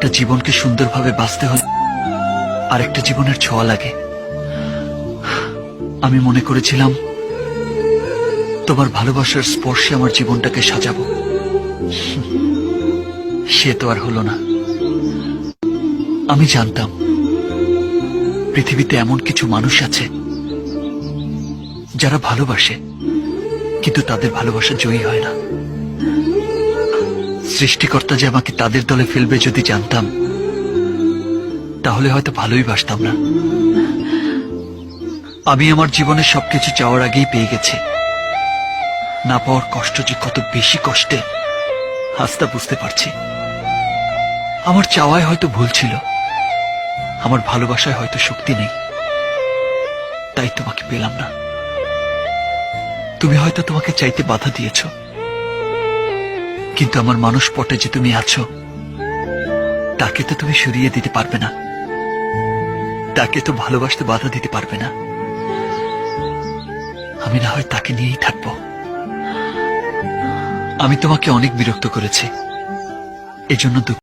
একটা জীবনকে সুন্দরভাবে বাঁচতে হলে আর একটা জীবনের ছোঁয়া লাগে। আমি মনে করেছিলাম, তোমার ভালোবাসার স্পর্শে আমার জীবনটাকে সাজাবো। সে তো আর হলো না। আমি জানতাম, পৃথিবীতে এমন কিছু মানুষ আছে যারা ভালোবাসে, কিন্তু তাদের ভালোবাসা জয়ী হয় না। সৃষ্টিকর্তা যে আমাকে তাদের দলে ফেলবে যদি জানতাম, তাহলে হয়তো ভালোই বাসতাম না। আমি আমার জীবনের সবকিছু চাওয়ার আগেই পেয়ে গেছি। না পাওয়ার কষ্ট যে কত বেশি কষ্টে হাসতা বুঝতে পারছি। আমার চাওয়ায় হয়তো ভুল ছিল, আমার ভালোবাসায় হয়তো শক্তি নেই। তাই তোমাকে পেলাম না। তুমি হয়তো তোমাকে চাইতে বাধা দিয়েছ। কিন্তু আমার মানুষ পটে যে তুমি আছো, তাকে তো তুমি সরিয়ে দিতে পারবে না। তাকে তো ভালোবাসতে বাধা দিতে পারবে না। আমি না হয় তাকে নিয়েই থাকব। আমি তোমাকে অনেক বিরক্ত করেছি। এজন্য দুঃখ